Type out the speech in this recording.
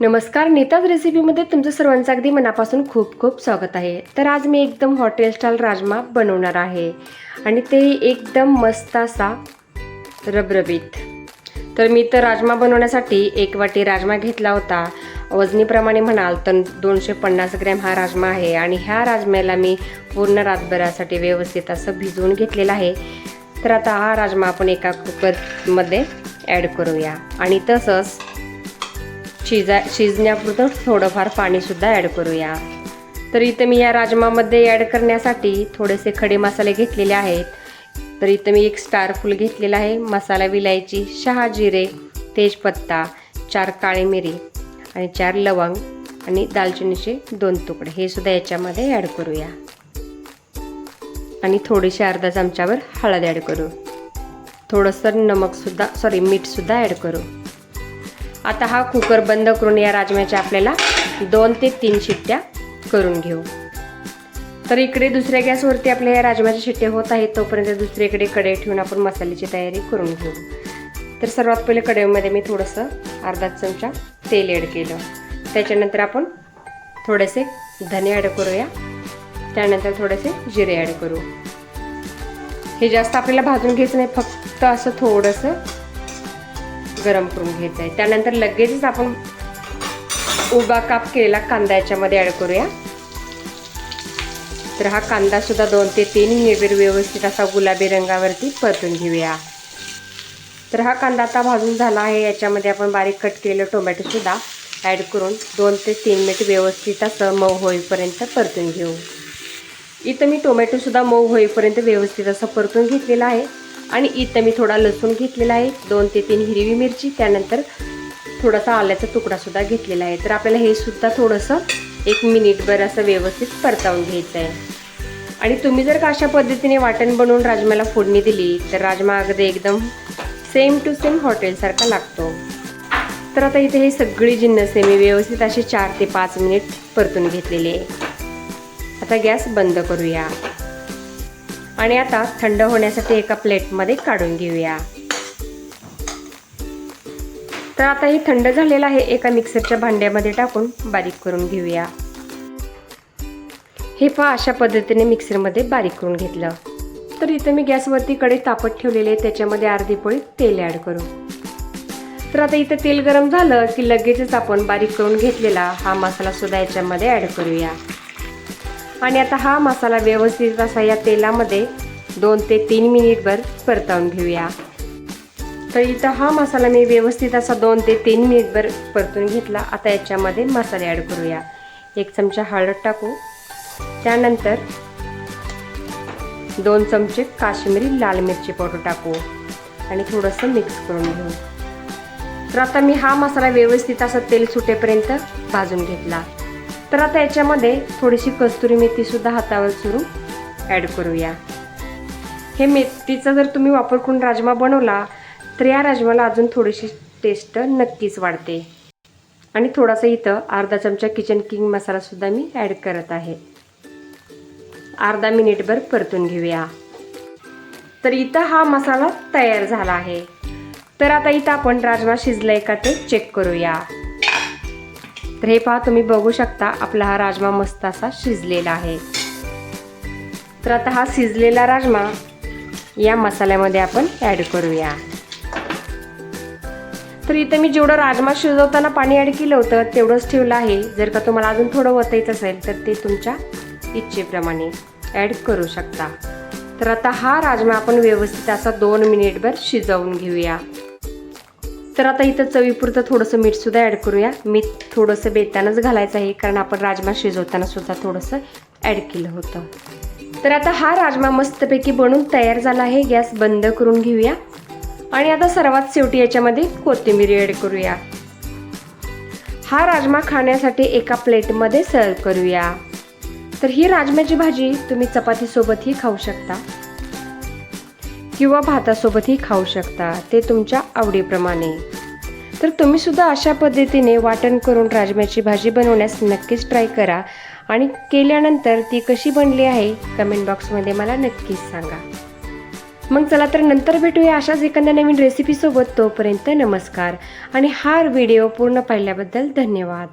नमस्कार नीताज रेसिपीमध्ये तुमचं सर्वांचं अगदी मनापासून खूप खूप स्वागत आहे. तर आज मी एकदम हॉटेल स्टाईल राजमा बनवणार आहे. आणि ते एकदम मस्त असा रबरबीत. तर मी तर राजमा बनवण्यासाठी एक वाटी राजमा घेतला होता. वजनीप्रमाणे म्हणाल तर दोनशे पन्नास ग्रॅम हा राजमा आहे. आणि ह्या राजम्याला मी पूर्ण रातभरासाठी व्यवस्थित असं भिजवून घेतलेलं आहे. तर आता हा राजमा आपण एका कुकरमध्ये ॲड करूया. आणि तसंच शिजा शिजण्यापुरतं थोडंफार पाणीसुद्धा ॲड करूया. तर इथं मी या राजमामध्ये ॲड करण्यासाठी थोडेसे खडे मसाले घेतलेले आहेत. तर इथं मी एक स्टारफुल घेतलेला आहे. मसाला विलायची शहा जिरे तेजपत्ता चार काळी मिरी आणि चार लवंग आणि दालचिनीचे दोन तुकडे. हे सुद्धा याच्यामध्ये ॲड करूया. आणि थोडीशी अर्धा चमच्यावर हळद ॲड करू. थोडंसं नमकसुद्धा सॉरी मीठसुद्धा ॲड करू. आता हा कुकर बंद करून या राजम्याच्या आपल्याला दोन ते तीन शिट्ट्या करून घेऊ. तर इकडे दुसऱ्या गॅसवरती आपल्या या राजम्याच्या शिट्ट्या होत आहेत तोपर्यंत दुसरीकडे कढई ठेवून आपण मसाल्याची तयारी करून घेऊ. तर सर्वात पहिले कढईमध्ये मी थोडंसं अर्धा चमचा तेल ॲड केलं. त्याच्यानंतर आपण थोडेसे धने ॲड करूया. त्यानंतर थोडेसे जिरे ॲड करू. हे जास्त आपल्याला भाजून घ्यायचं नाही फक्त असं थोडंसं गरम करून घ्यायचं आहे त्यानंतर लगेचच आपण उभा काप केलेला कांदा याच्यामध्ये ॲड करूया. तर हा कांदा सुद्धा दोन ते तीन मिनिट व्यवस्थित असा गुलाबी रंगावरती परतून घेऊया. तर हा कांदा आता भाजून झाला आहे. याच्यामध्ये आपण बारीक कट केलेलं टोमॅटोसुद्धा ॲड करून दोन ते तीन मिनिट व्यवस्थित असं मऊ होईपर्यंत परतून घेऊ. इथं मी टोमॅटोसुद्धा मऊ होईपर्यंत व्यवस्थित असं परतून घेतलेला आहे. आणि इथं मी थोडा लसूण घेतलेला आहे. दोन ते तीन हिरवी मिरची त्यानंतर थोडासा आल्याचा तुकडासुद्धा घेतलेला आहे. तर आपल्याला हे सुद्धा थोडंसं एक मिनिटभर असं व्यवस्थित परतावून घ्यायचं आहे. आणि तुम्ही जर का अशा पद्धतीने वाटण बनवून राजमाला फोडणी दिली तर राजमा अगदी एकदम सेम टू सेम हॉटेलसारखा लागतो. तर आता इथे हे सगळी जिन्नसे मी व्यवस्थित असे चार ते पाच मिनिट परतून घेतलेले आता गॅस बंद करूया. आणि आता थंड होण्यासाठी एका प्लेटमध्ये काढून घेऊया. तर आता हे थंड झालेलं आहे एका मिक्सरच्या भांड्यामध्ये टाकून बारीक करून घेऊया. हे पहा अशा पद्धतीने मिक्सरमध्ये बारीक करून घेतलं. तर इथं मी गॅसवरती कडे तापत ठेवलेले त्याच्यामध्ये अर्धी पोळी तेल ॲड करू. तर आता इथं तेल गरम झालं की लगेचच आपण बारीक करून घेतलेला हा मसाला सुद्धा याच्यामध्ये ॲड करूया. आणि आता हा मसाला व्यवस्थित असा या तेलामध्ये दोन ते तीन मिनिटभर परतावून घेऊया. तर इथं हा मसाला मी व्यवस्थित असा दोन ते तीन मिनिटभर परतून घेतला. आता याच्यामध्ये मसाले ॲड करूया. एक चमचा हळद टाकू. त्यानंतर दोन चमचे काश्मीरी लाल मिरची पावडर टाकू आणि थोडंसं मिक्स करून घेऊ. तर आता मी हा मसाला व्यवस्थित असा तेल सुटेपर्यंत भाजून घेतला. तर आता याच्यामध्ये थोडीशी कस्तुरी मेथीसुद्धा हातावर सुरू ॲड करूया. हे मेथीचा जर तुम्ही वापर करून राजमा बनवला तर या राजमाला अजून थोडीशी टेस्ट नक्कीच वाढते. आणि थोडासा इथं अर्धा चमचा किचन किंग मसालासुद्धा मी ॲड करत आहे. अर्धा मिनिटभर परतून घेऊया. तर इथं हा मसाला तयार झाला आहे. तर आता इथं आपण राजमा शिजलाय का ते चेक करूया. तर हे पहा तुम्ही बघू शकता आपला हा राजमा मस्त असा शिजलेला आहे. तर आता हा शिजलेला राजमा या मसाल्यामध्ये आपण ॲड करूया. तर इथं मी जेवढं राजमा शिजवताना पाणी ॲड केलं होतं तेवढंच ठेवलं आहे. जर का तुम्हाला अजून थोडं वतायचं असेल तर ते तुमच्या इच्छेप्रमाणे ॲड करू शकता. तर आता हा राजमा आपण व्यवस्थित असा दोन मिनिटभर शिजवून घेऊया. तर आता इथं चवीपुरतं थोडंसं मीठसुद्धा ॲड करूया. मीठ थोडंसं बेतानच घालायचं आहे कारण आपण राजमा शिजवताना सुद्धा थोडंसं ॲड केलं होतं. तर आता हा राजमा मस्तपैकी बनून तयार झाला आहे. गॅस बंद करून घेऊया. आणि आता सर्वात शेवटी याच्यामध्ये कोथिंबीर ॲड करूया. हा राजमा खाण्यासाठी एका प्लेटमध्ये सर्व करूया. तर ही राजम्याची भाजी तुम्ही चपातीसोबतही खाऊ शकता. किंवा भातासोबतही खाऊ शकता ते तुमच्या आवडीप्रमाणे. तर तुम्ही सुद्धा अशा पद्धतीने वाटण करून राजम्याची भाजी बनवण्यास नक्कीच ट्राय करा. आणि केल्यानंतर ती कशी बनली आहे कमेंट बॉक्समध्ये मला नक्कीच सांगा. मग चला तर नंतर भेटूया अशाच एखाद्या नवीन रेसिपीसोबत तोपर्यंत नमस्कार आणि हा व्हिडिओ पूर्ण पाहिल्याबद्दल धन्यवाद.